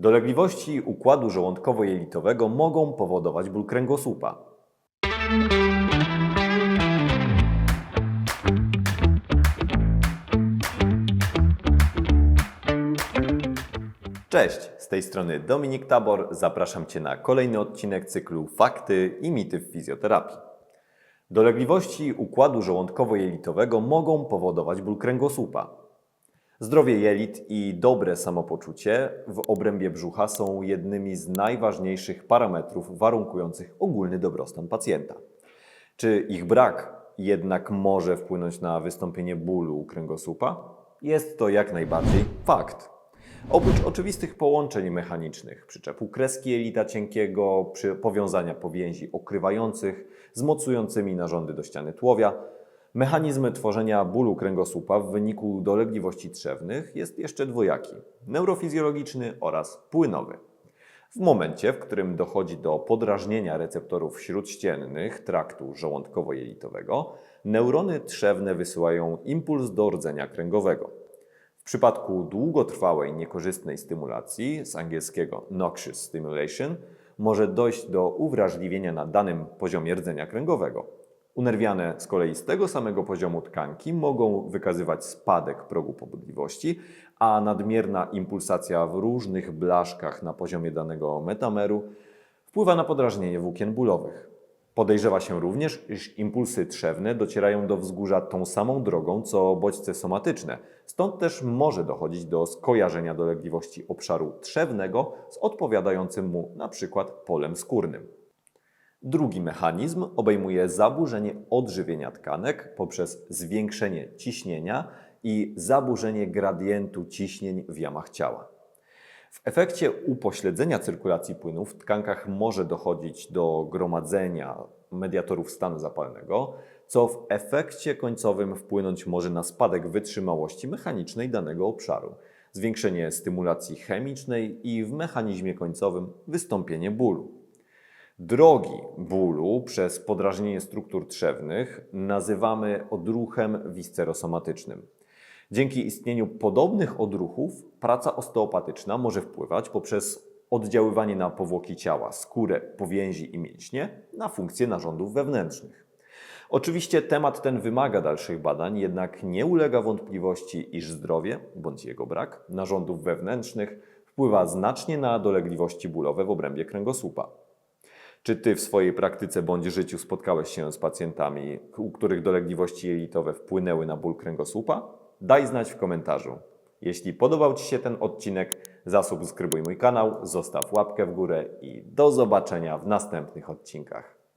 Dolegliwości układu żołądkowo-jelitowego mogą powodować ból kręgosłupa. Cześć, z tej strony Dominik Tabor. Zapraszam Cię na kolejny odcinek cyklu Fakty i mity w fizjoterapii. Dolegliwości układu żołądkowo-jelitowego mogą powodować ból kręgosłupa. Zdrowie jelit i dobre samopoczucie w obrębie brzucha są jednymi z najważniejszych parametrów warunkujących ogólny dobrostan pacjenta. Czy ich brak jednak może wpłynąć na wystąpienie bólu u kręgosłupa? Jest to jak najbardziej fakt. Oprócz oczywistych połączeń mechanicznych, przyczepu kreski jelita cienkiego, przy powiązania powięzi okrywających z mocującymi narządy do ściany tułowia, mechanizmy tworzenia bólu kręgosłupa w wyniku dolegliwości trzewnych jest jeszcze dwojaki: neurofizjologiczny oraz płynowy. W momencie, w którym dochodzi do podrażnienia receptorów śródściennych traktu żołądkowo-jelitowego, neurony trzewne wysyłają impuls do rdzenia kręgowego. W przypadku długotrwałej niekorzystnej stymulacji, z angielskiego noxious stimulation, może dojść do uwrażliwienia na danym poziomie rdzenia kręgowego. Unerwiane z kolei z tego samego poziomu tkanki mogą wykazywać spadek progu pobudliwości, a nadmierna impulsacja w różnych blaszkach na poziomie danego metameru wpływa na podrażnienie włókien bólowych. Podejrzewa się również, iż impulsy trzewne docierają do wzgórza tą samą drogą co bodźce somatyczne, stąd też może dochodzić do skojarzenia dolegliwości obszaru trzewnego z odpowiadającym mu np. polem skórnym. Drugi mechanizm obejmuje zaburzenie odżywienia tkanek poprzez zwiększenie ciśnienia i zaburzenie gradientu ciśnień w jamach ciała. W efekcie upośledzenia cyrkulacji płynów w tkankach może dochodzić do gromadzenia mediatorów stanu zapalnego, co w efekcie końcowym wpłynąć może na spadek wytrzymałości mechanicznej danego obszaru, zwiększenie stymulacji chemicznej i w mechanizmie końcowym wystąpienie bólu. Drogi bólu przez podrażnienie struktur trzewnych nazywamy odruchem wiscerosomatycznym. Dzięki istnieniu podobnych odruchów praca osteopatyczna może wpływać poprzez oddziaływanie na powłoki ciała, skórę, powięzi i mięśnie na funkcje narządów wewnętrznych. Oczywiście temat ten wymaga dalszych badań, jednak nie ulega wątpliwości, iż zdrowie bądź jego brak narządów wewnętrznych wpływa znacznie na dolegliwości bólowe w obrębie kręgosłupa. Czy ty w swojej praktyce bądź życiu spotkałeś się z pacjentami, u których dolegliwości jelitowe wpłynęły na ból kręgosłupa? Daj znać w komentarzu. Jeśli podobał Ci się ten odcinek, zasubskrybuj mój kanał, zostaw łapkę w górę i do zobaczenia w następnych odcinkach.